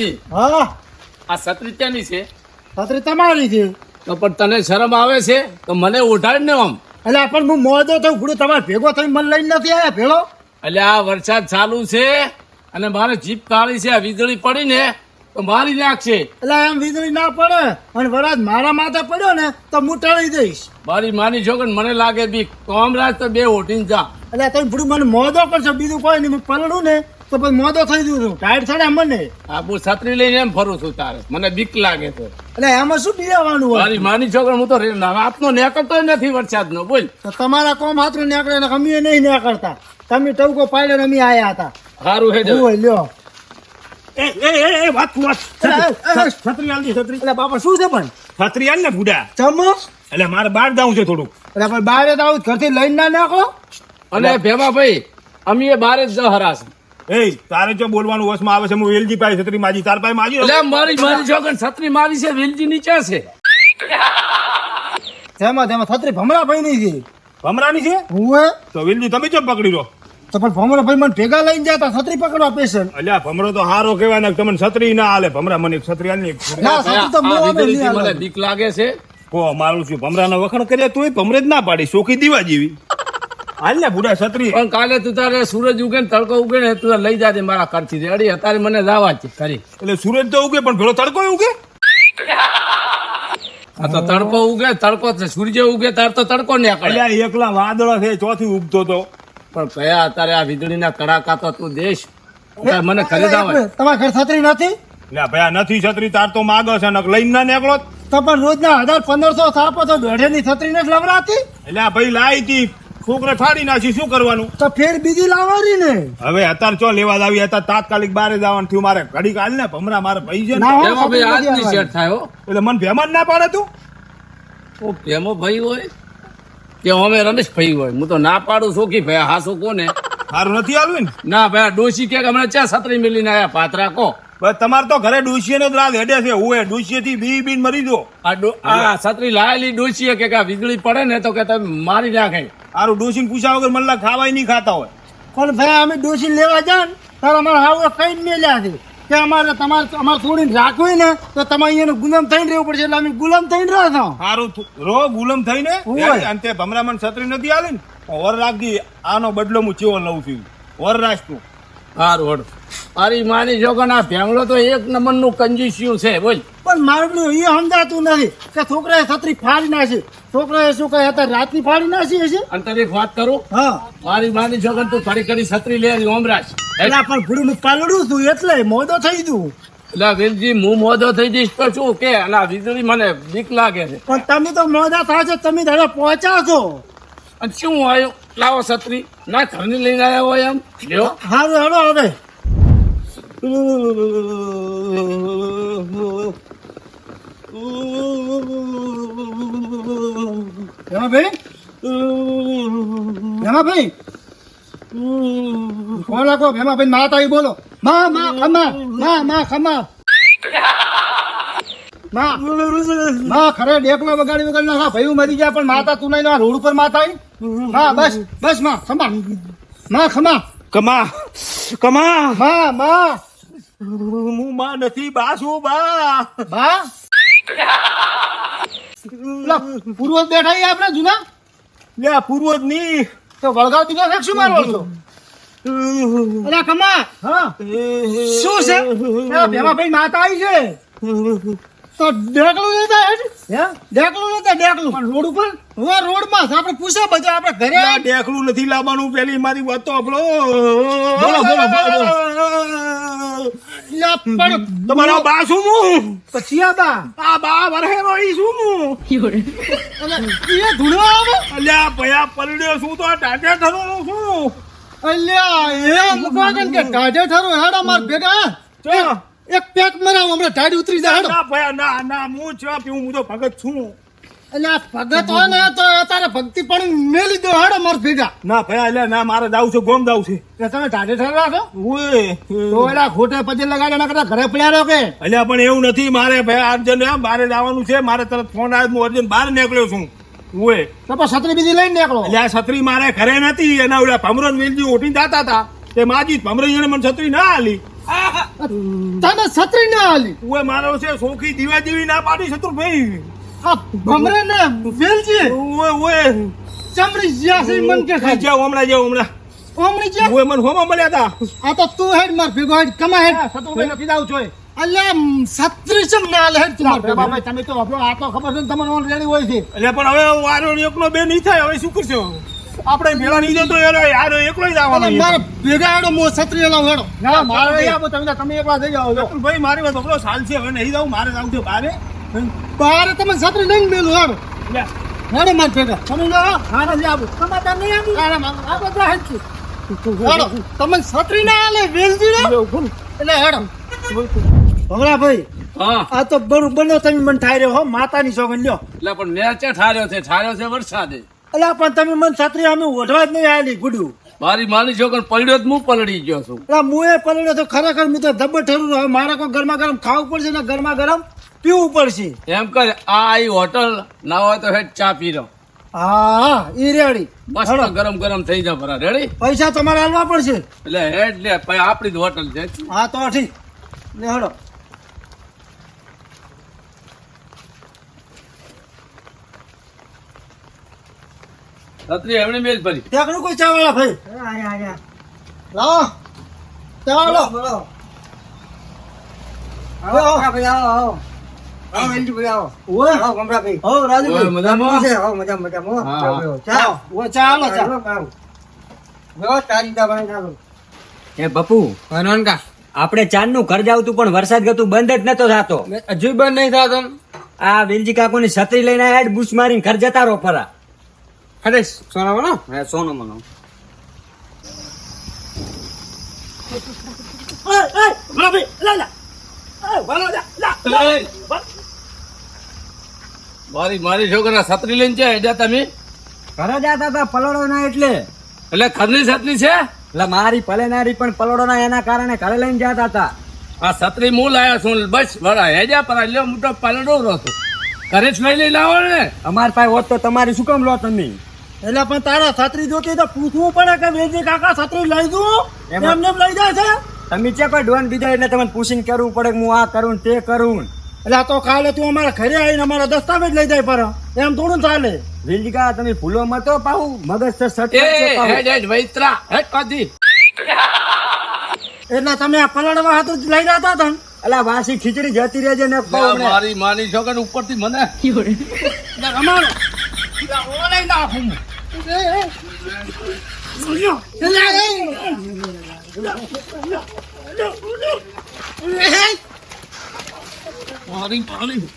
એટલે હા? આ છત્રી ત્યાંની છે. છત્રી તમારી છે? તો પણ તને શરમ આવે છે? તો મને ઉઠાડ ને આમ. એટલે પણ હું મોદો થયું પૂરું તમારે ભેગો થઈ મને લઈને નથી આવ્યા ભેળો? એટલે આ વરસાદ ચાલુ છે અને મારે જીપ કાઢી છે વીજળી પડી ને તો મારી નાખશે. એટલે એમ વીજળી ના પડે અને વરાજ મારા માથે પડ્યો ને તો હું ટળી દઈશ. મારી માની છોકર મને લાગે બી કોમરાજ તો બે ઓટીને જા. એટલે તમે ભૂડું મને મોદો કરશો બીજું કોઈ નહીં પલડું ને તો પછી મોદો થઈ ગયું ટાયર ટાઈટ ચડે મને આ બહુ છત્રી લઈને એમ ફરું છું તારે. મને બીક લાગે છે. એટલે એમાં શું પીવાનું હોય? મારી માની છોકરા હું તો રાતનો નેકળતો નથી વરસાદનો બોલ. તમારા કોમ હાથ નીકળે ને અમે નહીં નેકળતા. તમે ટવકો પાડ્યો ને અમે આયા હતા. સારું હે જો. લ્યો. એ એ એ એ વાત તું વાત. છત્રી આલ છત્રી. એટલે બાપા શું છે પણ? છત્રી આલ ને બુડા ચમો એટલે મારે બહાર જવું છે થોડુંક. એટલે પણ બારે તો આવું ઘરથી લઈને ના નાખો. અને ભેમા ભાઈ અમે એ બારે જ હરાશે. એ તારે જો બોલવાનું વસમાં આવે છે હું વેલજી પાસે છત્રી માજી તાર પાસે માજી એટલે મારી મારી જોગન છત્રી મારી છે વેલજી નીચે છે. તેમાં તેમાં છત્રી ભમરા ભાઈ ની છે. ભમરાની છે? હું હે? તો વેલજી તમે ચમ પકડી લો તો પણ ભમરા ભાઈ મને ભેગા લઈને જતા છત્રી પકડવા પેશન. અલ્યા ભમરો તો હારો કહેવાય ને તમને છત્રી ના હાલે. ભમરા મને એક છત્રી આલ ને છત્રી. તો મો આવે મને. બીક લાગે છે. કો મારું શું ભમરાના વખાણ કર્યા તોય ભમરે જ ના પાડી. સોખી દીવા જેવી. હાલ ને બુડા છત્રી. પણ કાલે તું તારે સૂરજ ઉગે ને તડકો ઉગે ને તું લઈ જાજે મારા ઘરથી. અડી અત્યારે મને જવા જ કરી એટલે સૂરજ તો ઉગે પણ પેલો તડકો ઉગે? આ તો તડકો ઉગે તડકો છે. સૂર્ય ઉગે તાર તો તડકો નીકળે. અલ્યા એકલા વાદળો છે ચોથી ઉગતો તો. પણ કયા અત્યારે આ વીજળીના કડાકા તો તું દેશ. મને ખરીદા એટલે જવા એક તમારા ઘર છત્રી નથી? એટલે ભાઈ નથી છત્રી તાર તો માગો છે નક લઈને ના નીકળો. તો પણ રોજના હજાર પંદરસો થાપો તો બેઠેની છત્રી નથી લવરાતી? એટલે ભાઈ લાવી હતી છોકરે ફાડી નાખી શું કરવાનું? તો ફેર બીજી લાવવાની ને. હવે અત્યારે ચો લેવા જ આવી અત્યારે તાત્કાલિક બારે જવાનું થયું. મારે ઘડી કાઢ ને ભમરા મારે ભાઈ છે હો, હો. એટલે મને ભેમા જ ના પાડે તું? ઓ ભેમો ભાઈ હોય કે અમે રમેશ ભાઈ હોય? હું તો ના પાડું સોખી ભાઈ. હાસો કોને? સારું નથી આવ્યું ને? ના ભાઈ આ ડોશી કે હમણાં ચા છત્રી મિલીને આયા? પાત્રા કો બસ તમારે તો ઘરે ડોસી નો જ રાત હેડે છે. હું ડુસીએ થી બી બીન મરી દો આ છત્રી લાયેલી ડોસી કે વીજળી પડે ને તો કે તમે મારી નાખે. સારું ડોસીને પૂછ્યા વગર મને ખાવાય નહીં ખાતા હોય. પણ ભાઈ અમે ડોસી લેવા જાય તારે અમારે હાવ કઈ મેલ્યા છે. કે અમારે તમારે અમારે થોડીને રાખવી ને તો તમારે અહીંયાનું ગુલામ થઈને રહેવું પડશે એટલે અમે ગુલામ થઈને રહો છો. સારું રો ગુલમ થઈને. અને તે ભમરામણ છત્રી નથી આલી ને વર રાખી આનો બદલો હું ચેવો લઉં છું. વર રાખ તું. હારું હળ મારી માની જોગન આ ભેંગલો તો એક નંબરનું કંજુસ્યું છે બોલ. પણ મારું એ સમજાતું નથી કે છોકરાએ છત્રી ફાડી નાખી. છોકરાએ શું કહે અત્યારે રાતની ફાડી નાખી હશે અને તને એક વાત કરું. હા. મારી માની જગન તું ખરી ખરી છત્રી લે ઓમરાજ. એટલે પણ ભૂડું પાલડું તું એટલે મોદો થઈ ગયું. એટલે વીરજી હું મોદો થઈ જઈશ તો શું કે? અને વીજળી મને બીક લાગે છે. પણ તમે તો મોદા છે તમે દાદા પહોંચ્યા છો. અને શું આવ્યું લાવો છત્રી. ના ઘરની લઈને આવ્યા હોય એમ? લ્યો. હારું હેડો હવે. એમાં ભાઈ એમાં ભાઈ કોણ લાગો એમાં ભાઈ માતા ઈ બોલો. મા મા ખમા મા મા ખમા. માં માં ખરે ડેકલો વગાડી વગાડી નાખા ભાઈ મરી ગયા પણ માતા તું નહીં રોડ ઉપર માતા મા માં બસ બસમાં ખમા. માં ખમા. કમા કમા. મા માં. હું માં નથી બા શું બા? બા? પૂર્વજ બેઠા આપણા જૂના? લે પૂર્વજની તો વળગાવતી નો શું મારો છો? અરે કમા હા. શું છે? ભેમા ભાઈ માતા આવી છે. તો ડેકલું લેતા હેડ. હે? ડેકલું લેતા ડેકલું પણ રોડ ઉપર? હવે રોડમાં આપણે પૂછે બધા આપણે ઘરે ડેકલું નથી લાવવાનું પેલી મારી વાત તો આપણો બોલો, બોલો, બોલો, લા, પણ તમારા બા શું હું પછી આ બા? આ બા વરહે વળી છું હું અલા, એ ધૂળો આવે? અલ્યા ભયા પરડ્યો શું તો ટાટે થરો શું? અલ્યા એ મુકાગન કે ટાટે થરો હેડા માર ભેગા ચા. એક પેક મરાવ હમણાં ટાડી ઉતરી જાય હેડો. ના ભયા ના ના હું પી હું તો ભગત છું. ભગત હોય ને તો તારે ભક્તિ પણ મેલી દો હેડો માર ભેગા. ના ભાઈ એટલે ના મારે જાવું છે ગોમ જાવું છે. એટલે તમે ટાઢે ઠરો રાખો ઓય તો એલા ખોટે પછી લગાડે ના કરતા ઘરે પડ્યા રહો કે? અલ્યા પણ એવું નથી મારે ભાઈ અર્જન એમ બારે જવાનું છે મારે તરત ફોન આવ્યો હું અર્જન બહાર નીકળ્યો છું. ઓય. તો છત્રી બીજી લઈને નીકળો. અલ્યા છત્રી મારે ઘરે નથી એના ઓલા ભમરો વેલજી ઓઠીને જતા હતા. તે માજી ભમરો એને મને છત્રી ના આલી. તને છત્રી ના આલી? ઓય મારો છે સોખી દીવા જેવી ના પાડી શત્રુભાઈ. આ ભમરે ને વેલજી. ઓય જ્યાં મન કે ખાઈ હમણાં જાઓ હમણાં. ઓમણી છે ઓય મને હોમાં મળ્યા આ તો તું હેડ માર ભેગો હેડ કમા હેડ. શત્રુભાઈ નથી જાવ છો અલ્યા છત્રી ચમ ના હેડ તું તમે તો આપણો આ તો ખબર છે ને તમને ઓલરેડી હોય છે. એટલે પણ હવે વારો એકલો બે નહીં થાય હવે શું કરશો? આપણે ભેળા નહીં જતો યાર યાર એકલો જ આવવાનો મારે ભેગા હેડો મો છત્રી લાવ હેડો. ના મારે આવો તમે તમે એકલા થઈ જાઓ ભાઈ મારી વાત આપણો સાલ છે હવે નહીં જાવ મારે જાવ છે બારે. બારે તમે છત્રી લઈને મેલું હારો. લે. હેડો માર ભેગા. તમે લો હા. નથી આવું. સમાધાન નહીં આવું? હેડો માર. આ બધા હેડ. છું તમે છત્રી ના આલે વેલજી ને? એટલે હેડો. ભગડા ભાઈ હા. આ તો બરું બનો તમે મને ઠાર્યો હો માતાની સોગન લ્યો. એટલે પણ મેં ચે ઠાર્યો છે? ઠાર્યો છે વરસાદે. એટલે પણ તમે મને છત્રી અમે ઓઢવા જ નહીં આવેલી ગુડું. મારી માની છોકર પડ્યો જ હું પલળી ગયો છું. એટલે મુએ પડ્યો તો ખરેખર હું તો ધબ્બે ઠરું હવે મારે કોઈ ગરમા ગરમ ખાવું પડશે ને ગરમા ગરમ? પીવું પડશે. એમ કર આ આઈ હોટલ ના હોય તો હેડ ચા પી લો. હા ઈ રેડી. મસ્ત ગરમ ગરમ થઈ જાય ભરા રેડી? પૈસા તમારે હાલવા પડશે. એટલે હેડ લે પછી આપણી જ હોટલ છે હા તો ઠીક. લે હડો. છત્રી એમણે મેલ ભરી. ત્યાં કોઈ ચા વાળા ભાઈ લાવો. ચા વાળો ઓય હો રાજુ ઓય, મજામાં? હા, હા. ચા ઓય ચા હાલો ચા એ બપુ આપણે ચાંદનું ઘર જાવતું પણ વરસાદ ગતું બંધ જ નતો થતો. હજુ બંધ નહીં થતો આ વેલજી કાકુ ની છત્રી લઈને આયા બુશ મારીને ઘર જતા રહો ફરા. અરે સોના બનો હે સોનો મનો મારી મારી છોકરા છત્રી લઈને છે હેડ્યા તમે? ઘરે જતા હતા પલોડો ના એટલે. એટલે ખરની છત્રી છે? એટલે મારી પલેનારી પણ પલોડો ના એના કારણે ઘરે લઈને જતા હતા. આ છત્રી હું લાયા છું બસ વરા હેજા પર લ્યો મોટો પલડો રહો છું. ઘરે જ લઈ લઈને આવો ને. અમાર પાસે હોત તો તમારી શું કામ લો તમે એટલે પણ તારા છત્રી જોતી તો પૂછવું પડે કે વેજી કાકા છત્રી લઈ દઉં એમને લઈ જાય છે? તમે છે કોઈ ડોન બીજા એટલે તમને પૂછીને કરવું પડે કે હું આ કરું તે કરું એટલે આ તો કાલે તું અમારા ઘરે આવીને અમારા દસ્તાવેજ લઈ જાય પર. એમ થોડું ચાલે. વેલજી કાકા તમે ભૂલો મતો પાહુ. મગજ તો સટ એ હેડ હેડ વૈત્રા હેડ પાછી. એટલે તમે આ પલળવા હાથ જ લઈ રહ્યા હતા એટલે અલા વાસી ખીચડી જતી રહેજે ને હમણાં. મારી માની છોકર ઉપરથી મને? રમાડો. ઓલાઈ નાખું મારી પાણી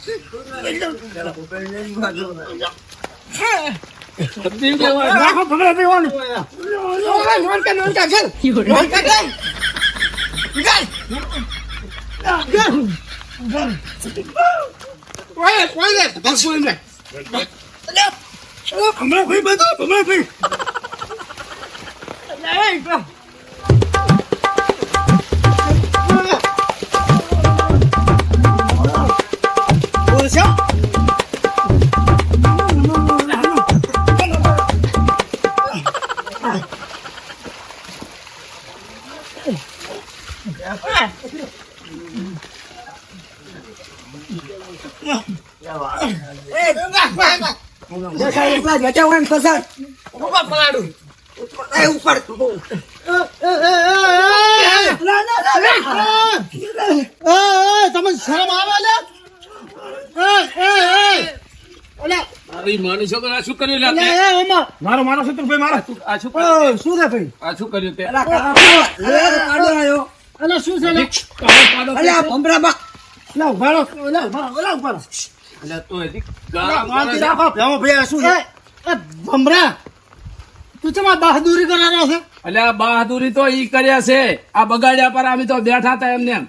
સબ્જી લેવા રાખો ભગડા પીવાનું. ઓય, નોનકા, નોનકા, ચાલ. નોનકા, તમે શરમ આવે લે એ, એ, એ. અલ્યા, મારી માની છોકર આ શું કર્યું લે એ. મારો મારો શત્રુભાઈ મારા આ શું કર્યું શું છે ભાઈ આ શું કર્યું તે અલા આયો. અલ્યા, શું છે? અલા, રહો. અલ્યા, ઊભા રહો. અલ્યા, ઊભા રહો. એટલે તો કરે છે. રાખો. એમાં ભાઈ શું છે? એ, ભમરા તું આ બહાદુરી કરાવ્યો છે? એટલે આ બહાદુરી તો ઈ કર્યા છે. આ બગાડ્યા પર અમે તો બેઠા હતા એમને એમ.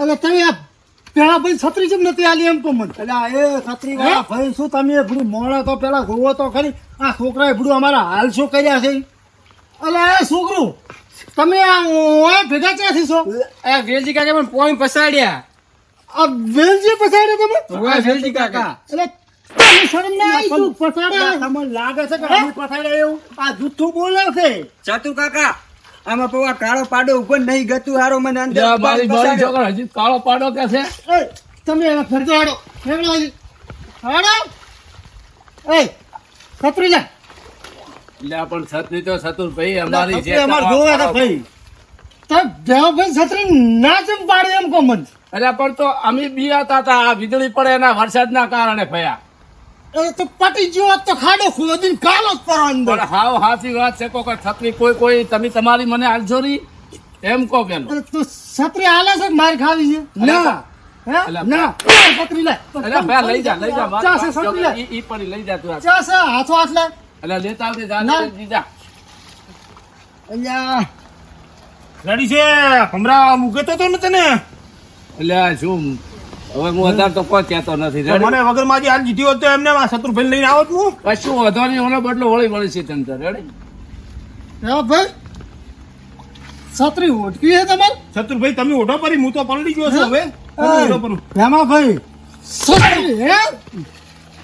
એટલે તમે આ પેલા ભાઈ છત્રી જેમ નથી આલી એમ તો મને? આ એ છત્રી વાળા ભાઈ શું તમે ભૂડું મોડા તો પેલા જોવો તો ખરી. આ છોકરાએ ભૂડું અમારા હાલ શું કર્યા છે? અલે એ છોકરું તમે આ ભેગા ક્યાંથી છો? એ વેલજી કાકા પણ પોઈન્ટ પસાડ્યા. આ વેલજી પસાડે તમે? ઓય વેલજી કાકા. એટલે તમે શરમ ના આવી તું પસાડે તમને લાગે છે કે અમે પસાડે એવું. આ જૂઠું બોલે છે? ચાતુ કાકા આમાં પવા કાળો પાડો ઉપર નહીં ગતું હારો મને અંદર મારી મારી બસાડ્યો. હજી કાળો પાડો કે છે? તમે એને ફરતો હાડો. હેડો હજી. હાડો. એ છત્રી લે. લે પણ છત્રી તો સતુરભાઈ અમારી છે અમાર જોવે તો ભાઈ. તો દેવભાઈ છત્રી ના જમ પાડે એમ કો મન અરે પણ તો અમે બિયાતા હતા આ વીજળી પડે એના વરસાદના કારણે ભયા. એ તો પટી ગયો તો ખાડો ખોદીને કાલો જ કરો પણ હાવ હાચી વાત છે કોઈ છત્રી કોઈ કોઈ તમે તમારી મને આલજોરી એમ કહો પેલું. તું છત્રી હાલે છે મારી ખાવી છે? ના. ના. છત્રી લે. અરે લઈ જા લઈ જા મારી ચાસે છત્રી લે. ઈ- ઈ પડી લઈ જા તું આ. ચાસે હાથો હાથ લે લેતા આવજે જા ના. અલ્યા. રેડી છે? હમણાં મૂકે તો તો ને તને? એટલે આ શું? હવે હું અત્યારે તો કોઈ કહેતો નથી. મને વગર માજી હાલ જીતી હોત તો એમને શત્રુભાઈ લઈને આવત હું કશું વધો નહીં ઓનો બદલો વળી વળી છે તને રેડી ભાઈ છત્રી ઓટકી છે તમારે? શત્રુભાઈ તમે ઓઢો પરી હું તો પલડી ગયો છું હવે. ભેમા ભાઈ છત્રી હે?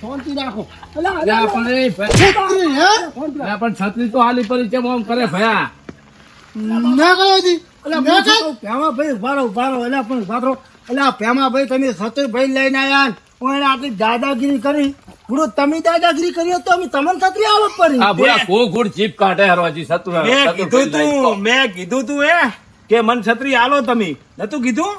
શાંતિ રાખો. પણ છત્રી હે? અલ્યા, પણ છત્રી તો હાલી પરિચય કરે ભયા. ના કયો દી અલા ના હું કર. શું કહું? ભેમાભાઈ ઊભા રહો, ઊભા રહો. અલા પણ ઊભા રહો. અલા ભેમાભાઈ તમે સતુરભાઈ લઈને આયા ને આટલી દાદાગીરી કરી પૂરો તમે દાદાગીરી કરી તો અમે તમને છત્રી આવત પડી આ બોલા કો ગુડ જીપ કાઢે હરવાજી સતુ મેં કીધું તું મેં કીધું તું એ કે મન છત્રી આલો તમે નતું કીધું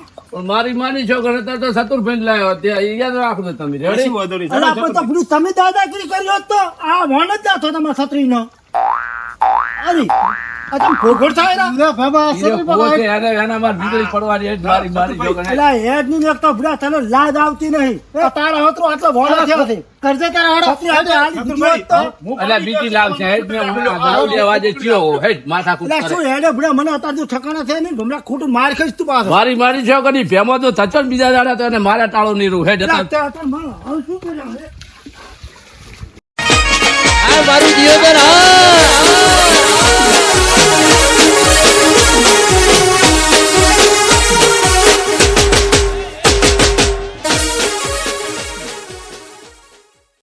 મારી માની છોકરો હતા તો સતુરભાઈ લાવ્યો ત્યાં યાદ રાખજો તમે રેડી કશું વાંધો નહીં. અલા ચાલો, પણ તો પૂરું તમે દાદાગીરી કર્યો હોત તો આ વણ જ ના તમારા છત્રીનો અરે આ તમે થાય રા. લે ભેમા ઈ છત્રી એને એના માં વીજળી પડવાની એ જ મારી મારી હેડની તો તને લાજ આવતી નહીં. આ તારા હતરો આટલો ભોળો થયો છે. કરજે તારા હાડો છત્રી હાથે હાલી દીધી તો. હું બીજી ગયો લાવશે હેડ મેં હમણાં દારૂ લેવા જે ચિયો હેડ માથા કૂટ અલા શું હેડે ભૂરા મને અત્યારે જો ઠકાણા છે ને હમણાં ખોટું માર ખાઈશ તું પાછો. મારી મારી છોકરી ભેમો તો થચો બીજા દાડા તો એને મારા ટાળો હેડ અત્યારે અત્યારે મારો હવે શું કર્યા આ મારું જીવન હા?